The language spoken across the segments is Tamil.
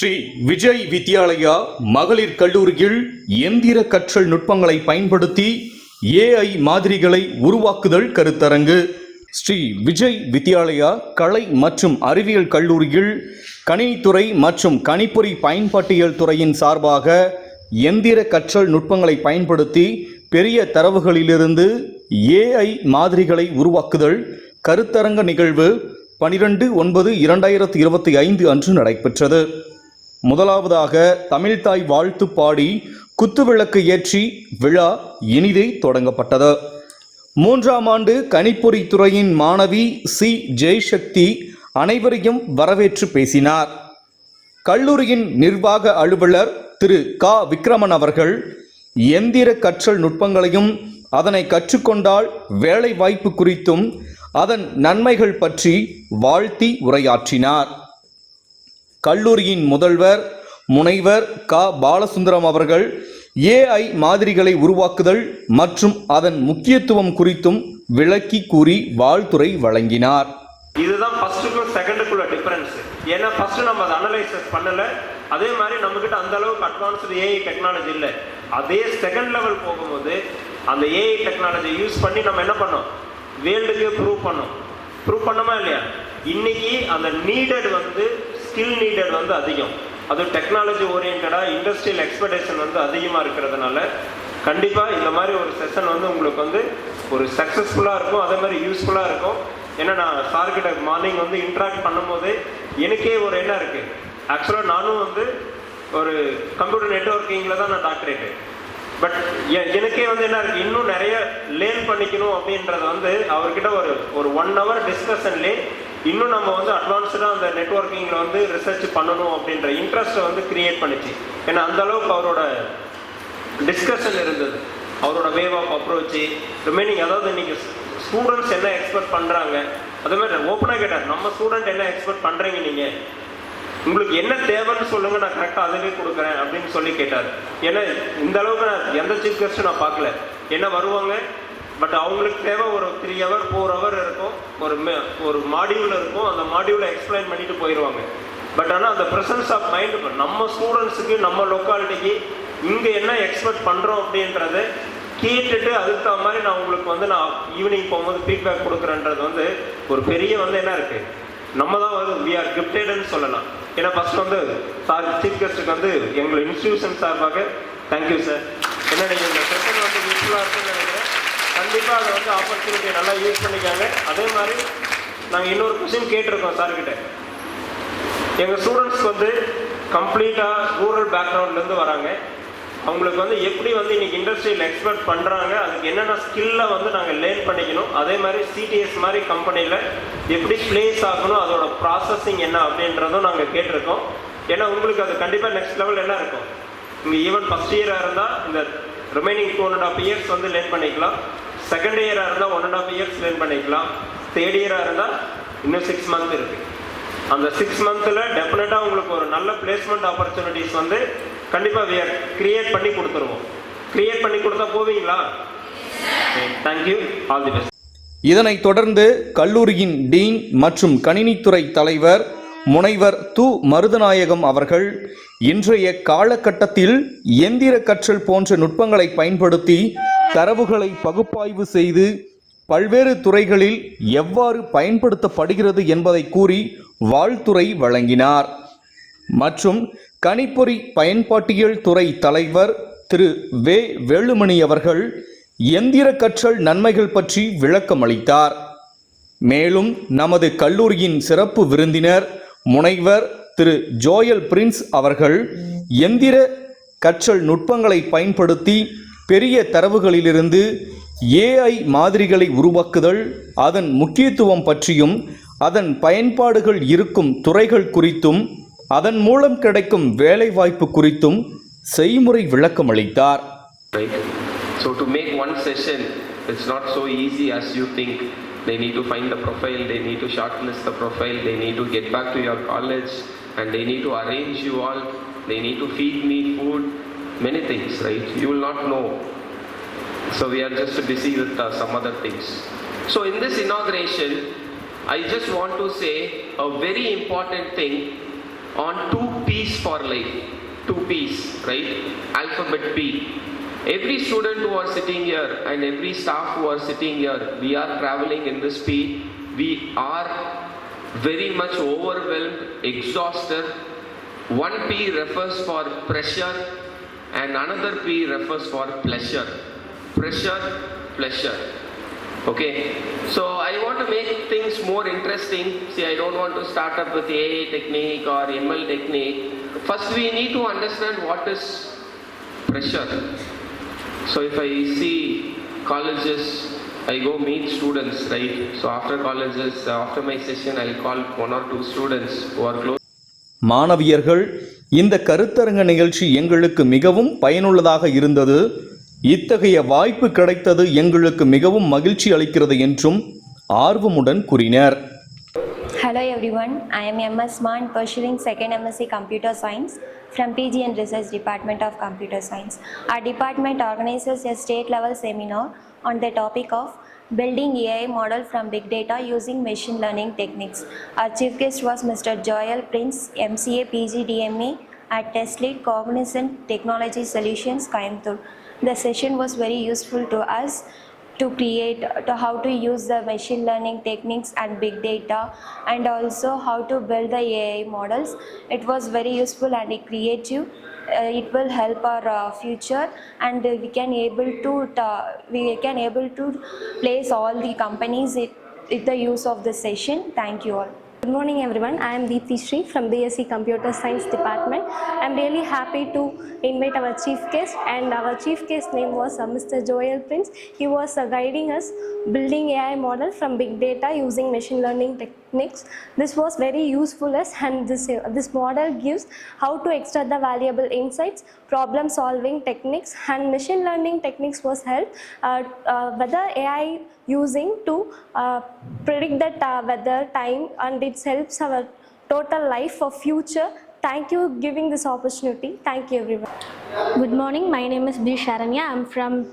ஸ்ரீ விஜய் வித்யாலயா மகளிர் கல்லூரியில் எந்திர கற்றல் நுட்பங்களை பயன்படுத்தி ஏஐ மாதிரிகளை உருவாக்குதல் கருத்தரங்கு. ஸ்ரீ விஜய் வித்யாலயா கலை மற்றும் அறிவியல் கல்லூரியில் கணினித்துறை மற்றும் கணிப்பொறி பயன்பாட்டியல் துறையின் சார்பாக எந்திர கற்றல் நுட்பங்களை பயன்படுத்தி பெரிய தரவுகளிலிருந்து ஏஐ மாதிரிகளை உருவாக்குதல் கருத்தரங்க நிகழ்வு பனிரெண்டு ஒன்பது இரண்டாயிரத்தி இருபத்தி ஐந்து அன்று நடைபெற்றது. முதலாவதாக தமிழ்தாய் வாழ்த்து பாடி குத்துவிளக்கு ஏற்றி விழா இனிதே தொடங்கப்பட்டது. மூன்றாம் ஆண்டு கணிப்பொறி துறையின் மாணவி சி. ஜெய்சக்தி அனைவரையும் வரவேற்று பேசினார். கல்லூரியின் நிர்வாக அலுவலர் திரு. க. விக்ரமன் அவர்கள் எந்திர கற்றல் நுட்பங்களையும் அதனை கற்றுக்கொண்டால் வேலை வாய்ப்பு குறித்தும் அதன் நன்மைகள் பற்றி வாழ்த்தி உரையாற்றினார். கல்லூரியின் முதல்வர் முனைவர் க. பாலசுந்தரம் அவர்கள் ஏஐ மாதிரிகளை உருவாக்குதல் மற்றும் அதன் முக்கியத்துவம் குறித்தும் விளக்கி கூறி வாழ்த்துறை வழங்கினார். இதுதான் ஃபர்ஸ்ட்டுக்கும் செகண்டுக்குள்ள டிஃபரன்ஸ் ஏன்னா ஃபர்ஸ்ட் நம்ம அதை அனலைசஸ் பண்ணல. அதே மாதிரி நம்மக்கிட்ட அந்த அளவுக்கு அட்வான்ஸ்டு ஏஐ டெக்னாலஜி இல்லை. அதே செகண்ட் லெவல் போகும்போது அந்த ஏஐ டெக்னாலஜி யூஸ் பண்ணி நம்ம என்ன பண்ணோம்? வேர்ல்டுக்கு ப்ரூவ் பண்ணோம். ப்ரூவ் பண்ணோமா இல்லையா? இன்னைக்கு அந்த நீடட் வந்து ஸ்கில் நீடட் வந்து அதிகம். அது டெக்னாலஜி ஓரியன்டாக இண்டஸ்ட்ரியல் எக்ஸ்பெக்டேஷன் வந்து அதிகமாக இருக்கிறதுனால கண்டிப்பாக இந்த மாதிரி ஒரு செஷன் வந்து உங்களுக்கு வந்து ஒரு சக்ஸஸ்ஃபுல்லாக இருக்கும் அதே மாதிரி யூஸ்ஃபுல்லாக இருக்கும். ஏன்னா நான் சார்கிட்ட மார்னிங் வந்து இன்ட்ராக்ட் பண்ணும்போது எனக்கே ஒரு என்ன இருக்குது ஆக்சுவலாக நானும் வந்து ஒரு கம்ப்யூட்டர் நெட்ஒர்க்கிங்கில் தான் நான் டாக்டரேட்டு பட் எனக்கே வந்து என்ன இருக்குது இன்னும் நிறைய லேர்ன் பண்ணிக்கணும் அப்படின்றது வந்து அவர்கிட்ட ஒரு ஒரு ஒன் ஹவர் டிஸ்கஷன்லேயே இன்னும் நம்ம வந்து அட்வான்ஸ்டாக அந்த நெட்ஒர்க்கிங்கில் வந்து ரிசர்ச் பண்ணணும் அப்படின்ற இன்ட்ரெஸ்ட்டை வந்து கிரியேட் பண்ணிச்சு. ஏன்னா அந்த அளவுக்கு அவரோட டிஸ்கஷன் இருந்தது. அவரோட வேவ் ஆஃப் அப்ரோச்சு ரிமைனிங் அதாவது இன்னைக்கு ஸ்டூடெண்ட்ஸ் என்ன எக்ஸ்பெக்ட் பண்ணுறாங்க அதே மாதிரி ஓப்பனாக கேட்டார் நம்ம ஸ்டூடெண்ட் என்ன எக்ஸ்பெக்ட் பண்ணுறீங்க நீங்கள் உங்களுக்கு என்ன தேவைன்னு சொல்லுங்க நான் கரெக்டாக அதுவே கொடுக்குறேன் அப்படின்னு சொல்லி கேட்டார். ஏன்னா இந்த அளவுக்கு நான் எந்த சீஃப் கெஸ்ட்டும் நான் பார்க்கல. என்ன வருவாங்க? பட் அவங்களுக்கு தேவை ஒரு த்ரீ ஹவர் ஃபோர் ஹவர் இருக்கும். ஒரு ஒரு மாடியூல் இருக்கும். அந்த மாடியூலை எக்ஸ்பிளைன் பண்ணிட்டு போயிடுவாங்க பட் ஆனால் அந்த ப்ரெசன்ஸ் ஆஃப் மைண்ட் நம்ம ஸ்டூடெண்ட்ஸுக்கு நம்ம லொக்காலிட்டிக்கு இங்கே என்ன எக்ஸ்பெக்ட் பண்ணுறோம் அப்படின்றத கேட்டுட்டு அதுக்கு தகுந்த மாதிரி நான் உங்களுக்கு வந்து நான் ஈவினிங் போகும்போது ஃபீட்பேக் கொடுக்குறேன்றது வந்து ஒரு பெரிய வந்து என்ன இருக்குது நம்ம தான் வந்து வி ஆர் கிஃப்டட்னு சொல்லலாம். ஏன்னா ஃபர்ஸ்ட் வந்து சார் சீஃப் கெஸ்ட்டுக்கு வந்து எங்களை இன்ஸ்டியூஷன் சார்பாக தேங்க்யூ சார் ஏன்னா நீங்கள் இந்த செஷன் வந்து யூஸ்ஃபுல்லாக இருக்குன்னு நினைக்கிறேன். கண்டிப்பாக அதை வந்து ஆப்பர்ச்சுனிட்டியை நல்லா யூஸ் பண்ணிக்காங்க. அதே மாதிரி நாங்கள் இன்னொரு கொஸ்டின் கேட்டிருக்கோம் சார்கிட்ட. எங்கள் ஸ்டூடெண்ட்ஸ்க்கு வந்து கம்ப்ளீட்டாக ரூரல் பேக்ரவுண்ட்லேருந்து வராங்க. அவங்களுக்கு வந்து எப்படி வந்து இன்னைக்கு இண்டஸ்ட்ரியில் எக்ஸ்பெக்ட் பண்ணுறாங்க அதுக்கு என்னென்ன ஸ்கில்லை வந்து நாங்கள் லேர்ன் பண்ணிக்கணும் அதே மாதிரி சிடிஎஸ் மாதிரி கம்பெனியில் எப்படி பிளேஸ் ஆகணும் அதோட ப்ராசஸிங் என்ன அப்படின்றதும் நாங்கள் கேட்டிருக்கோம். ஏன்னா உங்களுக்கு அது கண்டிப்பாக நெக்ஸ்ட் லெவல் என்ன இருக்கும்? இங்கே ஈவன் ஃபஸ்ட் இயராக இருந்தால் இந்த remaining two and half years வந்து லேர்ன் பண்ணிக்கலாம். செகண்ட் இயராக இருந்தால் one and half years learn பண்ணிக்கலாம். தேர்ட் இயராக இருந்தால் இன்னும் சிக்ஸ் மந்த் இருக்குது அந்த சிக்ஸ் மந்த்தில் டெஃபினட்டாக உங்களுக்கு ஒரு நல்ல பிளேஸ்மெண்ட் ஆப்பர்ச்சுனிட்டிஸ் வந்து கண்டிப்பாக வி ஆர் கிரியேட் பண்ணி கொடுத்துருவோம். கிரியேட் பண்ணி கொடுத்தா போவீங்களா? தேங்க்யூ ஆல் தி பெஸ்ட் இதனைத் தொடர்ந்து கல்லூரியின் டீன் மற்றும் கணினித்துறை தலைவர் முனைவர் து மருதநாயகம் அவர்கள் இன்றைய காலகட்டத்தில் எந்திர கற்றல் போன்ற நுட்பங்களை பயன்படுத்தி தரவுகளை பகுப்பாய்வு செய்து பல்வேறு துறைகளில் எவ்வாறு பயன்படுத்தப்படுகிறது என்பதை கூறி வாழ்த்துறை வழங்கினார். மற்றும் கணிப்பொறி பயன்பாட்டியல் துறை தலைவர் திரு. வே. வேலுமணி அவர்கள் எந்திர கற்றல் நன்மைகள் பற்றி விளக்கம் அளித்தார் மேலும் நமது கல்லூரியின் சிறப்பு விருந்தினர் முனைவர் திரு. ஜோயல் பிரின்ஸ் அவர்கள் எந்திர கற்றல் நுட்பங்களை பயன்படுத்தி பெரிய தரவுகளிலிருந்து ஏஐ மாதிரிகளை உருவாக்குதல் அதன் முக்கியத்துவம் பற்றியும் அதன் பயன்பாடுகள் இருக்கும் துறைகள் குறித்தும் அதன் மூலம் கிடைக்கும் வேலைவாய்ப்பு குறித்தும் செய்முறை விளக்கம் அளித்தார்? So to make one session, it's not so easy as you think. They need to find the profile, they need to shortlist the profile, they need to get back to your college, and they need to arrange you all, they need to feed me food, many things, right? You will not know. So we are just busy with uh, some other things. So in this inauguration, I just want to say a very important thing on two P's for life. Two P's, right? Alphabet P. Every student who are sitting here and every staff who are sitting here, we are traveling in this P. We are very much overwhelmed, exhausted. One P refers for pressure and another P refers for pleasure. Pressure, pleasure. Okay, so I want to make things more interesting. See, I don't want to start up with AA technique or ML technique. First, we need to understand what is pressure. So, if I see colleges, I go meet students, right? So, after colleges, uh, after my session, I'll call one or two students who are close. மாணவியர்கள் இந்த கருத்தரங்க நிகழ்ச்சி எங்களுக்கு மிகவும் பயனுள்ளதாக இருந்தது இத்தகைய வாய்ப்பு கிடைத்தது எங்களுக்கு மிகவும் மகிழ்ச்சி அளிக்கிறது என்றும் ஆர்வமுடன் கூறினர் Hello everyone, I am MS Man pursuing second MSc Computer Science from PG and Research Department of Computer Science. Our department organizes a state level seminar on the topic of building AI model from big data using machine learning techniques. Our chief guest was Mr. Joel Prince, MCA PGDME at TestLead Cognizant Technology Solutions, Coimbatore. The session was very useful to us to create to how to use the machine learning techniques and big data and also how to build the AI models. It was very useful and creative. Uh, it will help our uh, future and we can able to we can able to place all the companies it, with the use of the session. Thank you all. Good morning everyone. I am Deepthi Sri from BSc Computer Science Department. I am really happy to invite our chief guest and our chief guest name was uh, Mr. Joel Prince. He was uh, guiding us building AI model from big data using machine learning techniques. This was very useful as and this, this model gives how to extract the valuable insights, problem solving techniques and machine learning techniques was helped uh, uh, whether AI using to uh, predict that uh, weather time and it helps our total life for future thank you giving this opportunity thank you everyone Good morning, my name is B. Sharanya. I'm from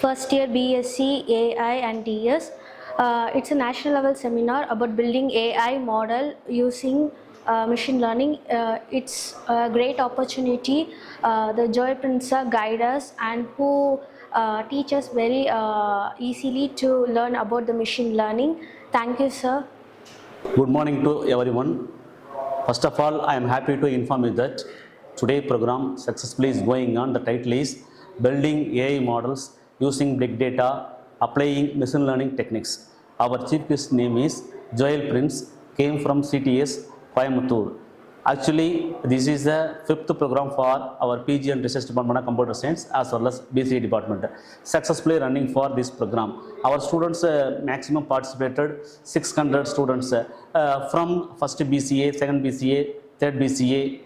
first year BSc AI and DS. Uh, it's a national level seminar about building AI model using uh, machine learning. Uh, it's a great opportunity. Uh, the Joy Prinsa guide us and who uh, teach us very uh, easily to learn about the machine learning. Thank you, sir. Good morning to everyone. First of all, I am happy to inform you that today program successfully is going on. The title is Building AI Models Using Big Data, Applying Machine Learning Techniques. Our chief guest name is Joel Prince, came from CTS, Coimbatore. Actually, this is the fifth program for our PG and Research Department of Computer Science as well as BCA department. Successfully running for this program. Our students uh, maximum participated 600 students uh, from first BCA, second BCA, third BCA,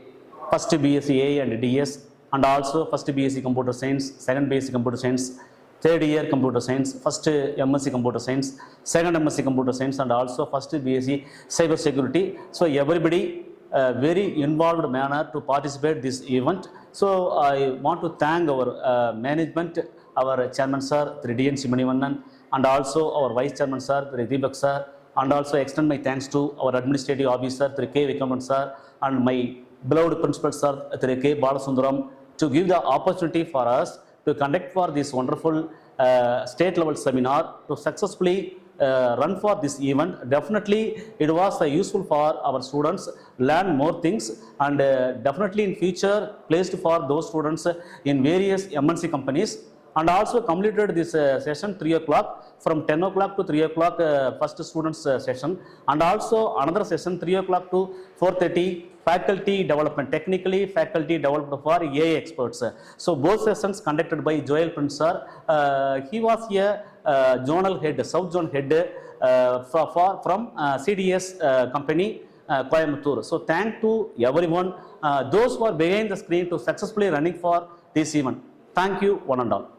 first BSc and DS, and also first BSc Computer Science, second BSc Computer Science, third year Computer Science, first MSc Computer Science, second MSc Computer Science, and also first BSc Cyber Security. So everybody uh, very involved manner to participate this event. So I want to thank our uh, management, our chairman sir, Sri D.N. Simanivannan, and also our vice chairman sir, Sri Deepak sir, and also extend my thanks to our administrative officer, Sri K. Vikaman sir, and my beloved principal sir, Sri K. Balasundaram, to give the opportunity for us to conduct for this wonderful uh, state level seminar to successfully uh, run for this event. Definitely, it was uh, useful for our students learn more things and uh, definitely in future placed for those students in various MNC companies and also completed this uh, session 3 o'clock from 10 o'clock to 3 o'clock uh, first students uh, session. And also another session 3 o'clock to 4.30 faculty development technically faculty development for AI experts. So both sessions conducted by Joel Prinsar. uh, he was a uh, zonal head south zone head uh, for, for, from uh, CDS uh, company uh, Coimbatore so thank to everyone uh, those who are behind the screen to successfully running for this event. Thank you one and all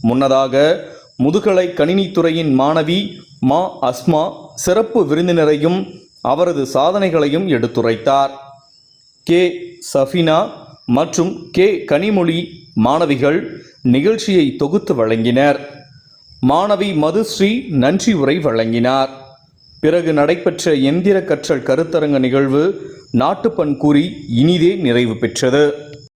முன்னதாக முதுகலை கணினித்துறையின் மாணவி மா அஸ்மா சிறப்பு விருந்தினரையும் அவரது சாதனைகளையும் எடுத்துரைத்தார். கே. சஃபினா மற்றும் கே. கனிமொழி மாணவிகள் நிகழ்ச்சியை தொகுத்து வழங்கினர். மாணவி மதுஸ்ரீ நன்றி உரை வழங்கினார். பிறகு நடைபெற்ற எந்திர கற்றல் கருத்தரங்க நிகழ்வு நாட்டுப்பண் கூறி இனிதே நிறைவு பெற்றது.